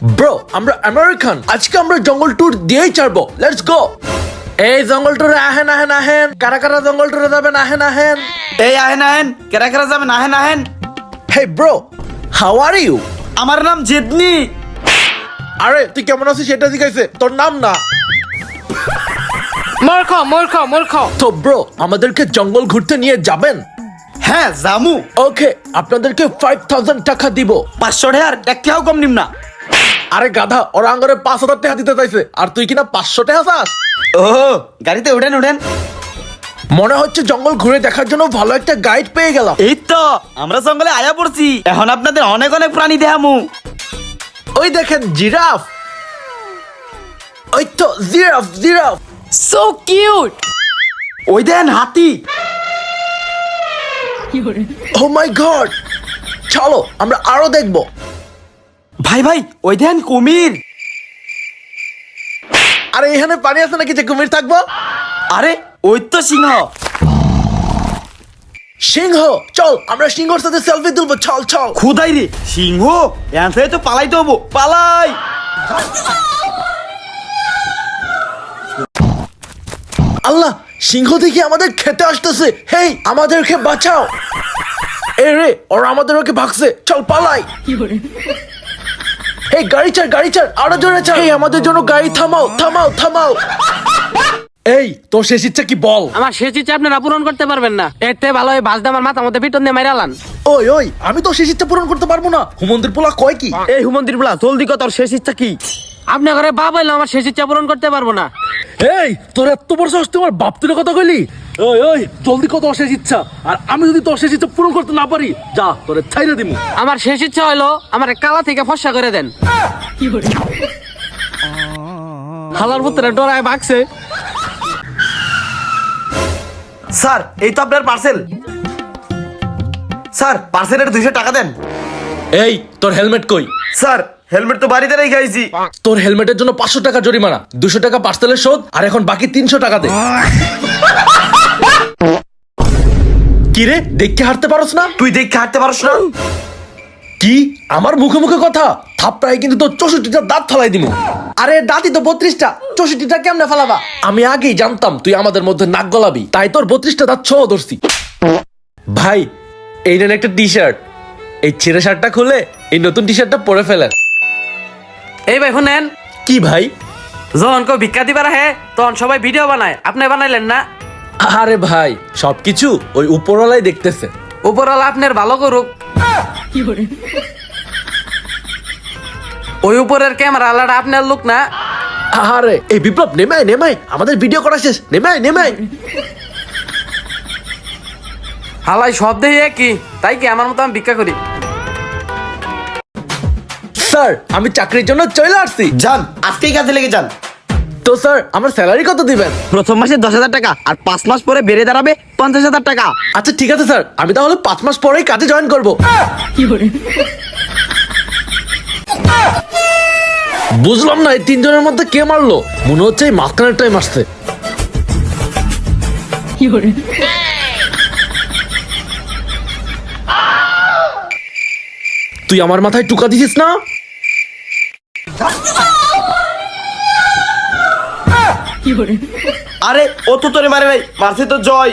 Bro আমরা American আজকে আমরা জঙ্গল ট্যুর দিয়েই ছাড়বো। লেটস গো এই জঙ্গল ট্যুরে আহেন আহেন আহেন। কারা কারা জঙ্গল ট্যুরে যাবেন আহেন আহেন? এই আহেন আহেন। কেরা কেরা যাবেন আহেন আহেন? Hey bro how are you আমার নাম জেদনি আরে তুই কেমন আছিস? সেটা জিজ্ঞাসে তোর নাম না। মূর্খ মূর্খ মূর্খ। তো ব্রো আমাদেরকে জঙ্গল ঘুরতে নিয়ে যাবেন? হ্যাঁ জামু ওকে আপনাদেরকে ফাইভ থাউজেন্ড টাকা দিব। পাঁচশো টাকার একটাও কম নিম না। আরে গাধা ওরা আঙ্গরে পাঁচ হাজার টাকা দিতে চাইছে। আর তুই কিনা পাঁচশো টাকা চাস? ও গাড়িতে উঠেন উঠেন। মনে হচ্ছে জঙ্গল ঘুরে দেখার জন্য ভালো একটা গাইড পেয়ে গেলাম। এই তো আমরা জঙ্গলে আয়া পড়ছি। এখন আপনাদের অনেক অনেক প্রাণী দেখামু। ওই দেখেন জিরাফ ওই তো জিরাফ জিরাফ সো কিউট ওই দেন হাতি। ও মাই গড Oh চলো আমরা আরও দেখব। ভাই ভাই ওই দেন কুমির। আরে এখানে পানি আছে নাকি যে কুমির থাকব? আরে ওই তো সিংহ। সিংহ চল আমরা সিংহর সাথে সেলফি তুলবো চল চল। খুদাই রে সিংহ এখান থেকে তো পালাইতে হব। পালাই। আল্লাহ সিংহ দেখি আমাদের খেতে আসতেছে। হেই আমাদেরকে বাঁচাও। এ রে ওরা আমাদের ওকে ভাগছে। চল পালাই। এই গাড়ি চার গাড়ি চার আরও জোরে চার এই আমাদের জন্য গাড়ি থামাও থামাও থামাও। এই তোর শেষ ইচ্ছা কি বল? আমার শেষ ইচ্ছা আপনারা পূরণ করতে পারবেন না। এর থেকে ভালো ওই বাজদা আমার মাথা মধ্যে পিটন দিয়ে মাইরালান ওই ওই আমি তো শেষ ইচ্ছা পূরণ করতে পারব না। হুমন্দির পোলা কয় কি? এই হুমন্দির পোলা জলদি কত তোর শেষ ইচ্ছা কি? আপনি ঘরে বাপ হইলে আমার শেষ ইচ্ছা পূরণ করতে পারব না। এই তোর এত বড় সাহস তোমার বাপ তুলে কথা কইলি? ওই ওই জলদি কত শেষ ইচ্ছা? আর আমি যদি তোর শেষ ইচ্ছা পূরণ করতে না পারি যা তোরে ছাইরে দিমু। আমার শেষ ইচ্ছা হইল আমার কালা থেকে ফসা করে দেন। হালার পুত্রে ডরায় ভাগছে স্যার এই তো আপনার পার্সেল স্যার পার্সেলের দুইশো টাকা দেন। এই তোর হেলমেট কই? স্যার হেলমেট তো বাড়িতে রেখে আইছি। তোর হেলমেটের জন্য পাঁচশো টাকা জরিমানা। দুশো টাকা পার্সেলের শোধ আর এখন বাকি তিনশো টাকা দে। কি রে দেখকে হারতে পারস না? তুই দেখে হাঁটতে পারস না? কি? আমার মুখে মুখে কথা? থাপড়াই কিন্তু তোর চৌষট্টিটা দাঁত ফলাই দিমু। আরে দাঁতই তো বত্রিশটা। চৌষট্টিটা কেমনে ফেলাবা? আমি আগেই জানতাম তুই আমাদের মধ্যে নাক গলাবি। তাই তোর বত্রিশটা দাঁত ছ ধরছি। ভাই এই নেন একটা টি শার্ট এই ছেঁড়ে শার্টটা খুলে এই নতুন টি শার্টটা পরে ফেলেন। এই ভাই শুনেন। কি ভাই? যখন কেউ ভিক্ষা দিবার হে তখন সবাই ভিডিও বানায়। আপনি বানাইলেন না? আরে ভাই সবকিছু ওই উপরওয়ালাই দেখতেছে। উপরওয়ালা আপনার ভালো করুক। ওই উপরের ক্যামেরা আলাদা আপনার লোক না। আরে এই বিপ্লব নেমাই নেমাই আমাদের ভিডিও করা শেষ। নেমাই নেমাই। হালাই সব দেহে কি তাই কি আমার মতো আমি ভিক্ষা করি? স্যার আমি চাকরির জন্য চলে আসছি। যান আজকেই কাজে লেগে যান। তো স্যার আমার স্যালারি কত দিবেন? প্রথম মাসে দশ হাজার টাকা আর পাঁচ মাস পরে বেড়ে দাঁড়াবে পঞ্চাশ হাজার টাকা। আচ্ছা ঠিক আছে স্যার আমি তাহলে পাঁচ মাস পরেই কাজে জয়েন করব। বুঝলাম না এই তিনজনের মধ্যে কে মারলো? মনে হচ্ছে এই মাঝখানের টাইম আসছে। তুই আমার মাথায় টুকা দিছিস না? আরে ও তো তোরে মারে ভাই মারছে তো জয়।